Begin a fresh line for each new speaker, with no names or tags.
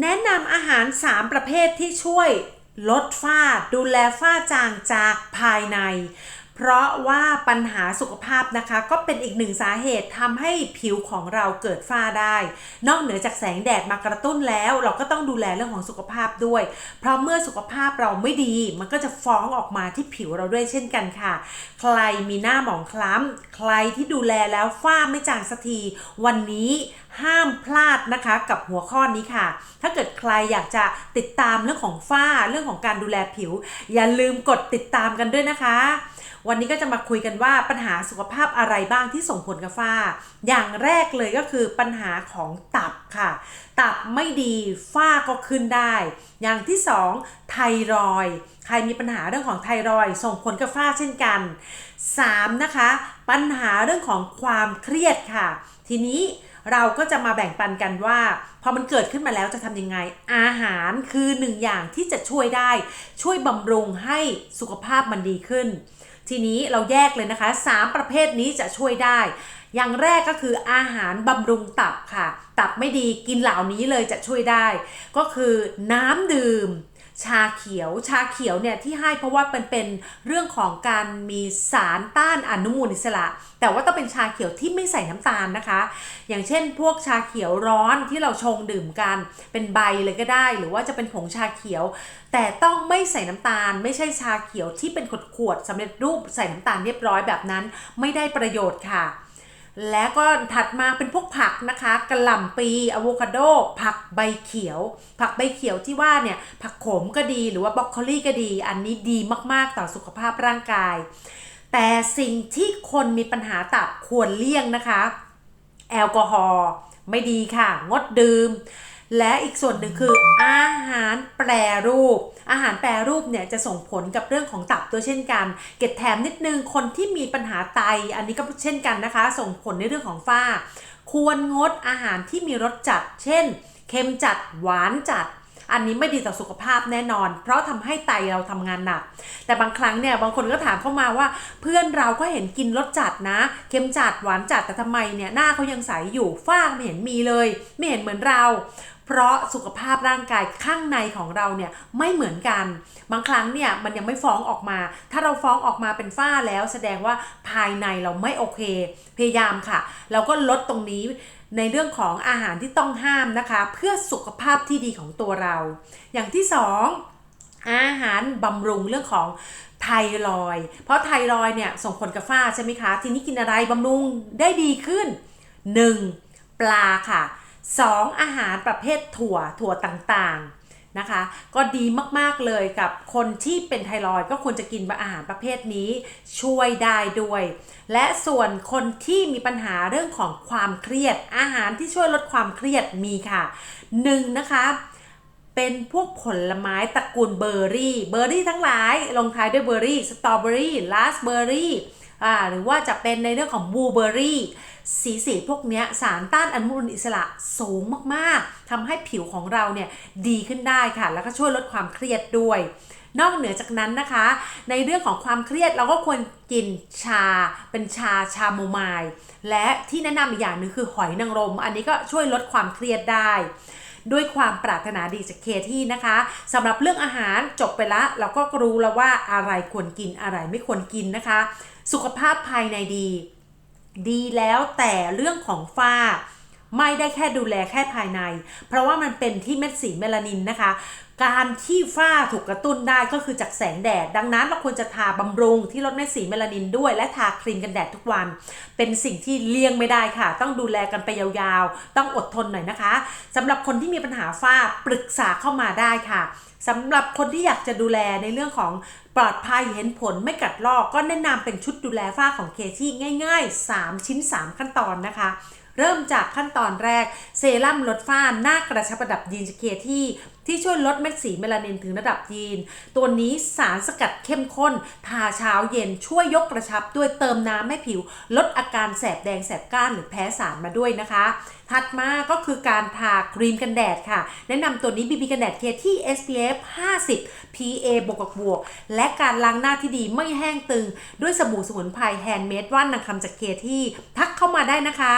แนะนำอาหาร 3 ประเภทที่ช่วยลดฝ้าดูแลฝ้าจางจากภายใน เพราะว่าปัญหาสุขภาพนะคะ ก็เป็นอีกหนึ่งสาเหตุทำให้ผิวของเราเกิดฝ้าได้ นอกเหนือจากแสงแดดมากระตุ้นแล้ว เราก็ต้องดูแลเรื่องของสุขภาพด้วย เพราะเมื่อสุขภาพเราไม่ดี มันก็จะฟ้องออกมาที่ผิวเราด้วยเช่นกันค่ะ ใครมีหน้าหมองคล้ำใครที่ดูแลแล้วฝ้าไม่จางสักที วันนี้ห้ามพลาดนะคะกับหัวข้อนี้ค่ะ ถ้าเกิดใครอยากจะติดตามเรื่องของฝ้าเรื่องของการดูแลผิว อย่าลืมกดติดตามกันด้วยนะคะ วันนี้ก็จะมาคุยกันว่าปัญหาสุขภาพอะไรบ้างที่ส่งผลกับฝ้า อย่างแรกเลยก็คือปัญหาของตับค่ะ ตับไม่ดีฝ้าก็ขึ้นได้ อย่างที่สองไทรอยใครมีปัญหาเรื่องของไทรอยส่งผลกับฝ้าเช่นกัน 3. นะคะ ปัญหาเรื่องของความเครียดค่ะ ทีนี้เราก็จะมาแบ่งปันกันว่า พอมันเกิดขึ้นมาแล้วจะทำยังไง อาหารคือหนึ่งอย่างที่จะช่วยได้ ช่วยบำรุงให้สุขภาพมันดีขึ้น ทีนี้เราแยกเลยนะคะ 3 ประเภทนี้จะช่วยได้ อย่างแรกก็คืออาหารบำรุงตับค่ะ ตับไม่ดีกินเหล่านี้เลยจะช่วยได้ ก็คือน้ำดื่ม ชาเขียวชาเขียวเนี่ยที่ให้เพราะว่าเป็นเป็นเรื่องของการมีสารต้านอนุมูลอิสระ แต่ว่าต้องเป็นชาเขียวที่ไม่ใส่น้ำตาลนะคะ อย่างเช่น พวกชาเขียวร้อนที่เราชงดื่มกัน เป็นใบเลยก็ได้ หรือว่าจะเป็นผงชาเขียว แต่ต้องไม่ใส่น้ำตาล ไม่ใช่ชาเขียวที่เป็นขวดๆสำเร็จรูปใส่น้ำตาลเรียบร้อยแบบนั้น ไม่ได้ประโยชน์ค่ะ แล้วก็ถัดมาเป็นพวกผักนะคะกระหล่ำปีอะโวคาโด ผักใบเขียว ผักใบเขียวที่ว่าเนี่ยผักโขมก็ดีหรือว่าบรอกโคลีก็ดี อันนี้ดีมากๆต่อสุขภาพร่างกาย แต่สิ่งที่คนมีปัญหาตับควรเลี่ยงนะคะ แอลกอฮอล์ไม่ดีค่ะ งดดื่ม และอีกส่วนหนึ่งคืออาหารแปรรูป อาหารแปรรูปเนี่ยจะส่งผลกับเรื่องของตับตัวเช่นกัน เก็บแถมนิดนึงคนที่มีปัญหาไต อันนี้ก็เช่นกันนะคะ ส่งผลในเรื่องของฝ้า ควรงดอาหารที่มีรสจัด เช่น เค็มจัดหวานจัดอันนี้ไม่ดีต่อสุขภาพแน่นอน เพราะทำให้ไตเราทำงานหนัก แต่บางครั้งเนี่ยบางคนก็ถามเข้ามาว่า เพื่อนเราก็เห็นกินรสจัดนะ เค็มจัดหวานจัดแต่ทำไมเนี่ยหน้าเขายังใสอยู่ฝ้าไม่เห็นมีเลย ไม่เห็นเหมือนเรา เพราะสุขภาพร่างกายข้างในของเราเนี่ยไม่เหมือนกัน บางครั้งเนี่ยมันยังไม่ฟ้องออกมา ถ้าเราฟ้องออกมาเป็นฝ้าแล้วแสดงว่าภายในเราไม่โอเค พยายามค่ะ เราก็ลดตรงนี้ในเรื่องของอาหารที่ต้องห้ามนะคะ เพื่อสุขภาพที่ดีของตัวเรา อย่างที่สองอาหารบำรุงเรื่องของไทรอย เพราะไทรอยเนี่ยส่งผลกับฝ้าใช่ไหมคะ ทีนี้กินอะไรบำรุงได้ดีขึ้น 1. ปลาค่ะ 2. อาหารประเภทถั่วถั่วต่างๆนะคะ ก็ดีมากๆเลยกับคนที่เป็นไทรอยก็ควรจะกินอาหารประเภทนี้ช่วยได้ด้วย และส่วนคนที่มีปัญหาเรื่องของความเครียด อาหารที่ช่วยลดความเครียดมีค่ะ 1. นะคะเป็นพวกผลไม้ตระกูลเบอร์รี่ เบอร์รี่ทั้งหลาย ลงท้ายด้วยเบอร์รี่ สตรอเบอรี่ ลาสเบอร์รี่ อ่าหรือว่าจะเป็นในเรื่องของบลูเบอรี่สีสีพวกนี้สารต้านอนุมูลอิสระสูงมากๆทำให้ผิวของเราเนี่ยดีขึ้นได้ค่ะ แล้วก็ช่วยลดความเครียดด้วย นอกเหนือจากนั้นนะคะ ในเรื่องของความเครียดเราก็ควรกินชาเป็นชาชาโมไมล์และที่แนะนำอีกอย่างหนึงคือหอยนางรม อันนี้ก็ช่วยลดความเครียดได้ด้วยความปรารถนาดีจากเคที่นะคะสำหรับเรื่องอาหารจบไปละ เราก็รู้แล้วว่าอะไรควรกินอะไรไม่ควรกินนะคะ สุขภาพภายในดี ดีแล้วแต่เรื่องของฝ้า ไม่ได้แค่ดูแลแค่ภายใน เพราะว่ามันเป็นที่เม็ดสีเมลานินนะคะ การที่ฝ้าถูกกระตุ้นได้ก็คือจากแสงแดด ดังนั้นเราควรจะทาบำรุงที่ลดเม็ดสีเมลานินด้วยและทาครีมกันแดดทุกวัน เป็นสิ่งที่เลี่ยงไม่ได้ค่ะ ต้องดูแลกันไปยาวๆ ต้องอดทนหน่อยนะคะสำหรับคนที่มีปัญหาฝ้าปรึกษาเข้ามาได้ค่ะสำหรับคนที่อยากจะดูแลในเรื่องของปลอดภัยเห็นผลไม่กัดลอกก็แนะนำเป็นชุดดูแลฝ้าของเคที่ง่าย ๆ 3 ชิ้น 3 ขั้นตอนนะคะ เริ่มจากขั้นตอนแรก เซรั่มลดฝ้าหน้ากระชับระดับยีนจากเคที่ที่ช่วยลดเม็ดสีเมลานินถึงระดับยีน ตัวนี้สารสกัดเข้มข้น ทาเช้าเย็นช่วยยกกระชับด้วยเติมน้ำให้ผิว ลดอาการแสบแดงแสบก้านหรือแพ้สารมาด้วยนะคะ ถัดมาก็คือการทาครีมกันแดดค่ะ แนะนำตัวนี้ BB กันแดดเคที่ SPF 50 PA บวกกับบวก และการล้างหน้าที่ดีไม่แห้งตึง ด้วยสบู่สมุนไพรแฮนด์เมดว่านนางคำจากเคที่ ทักเข้ามาได้นะคะ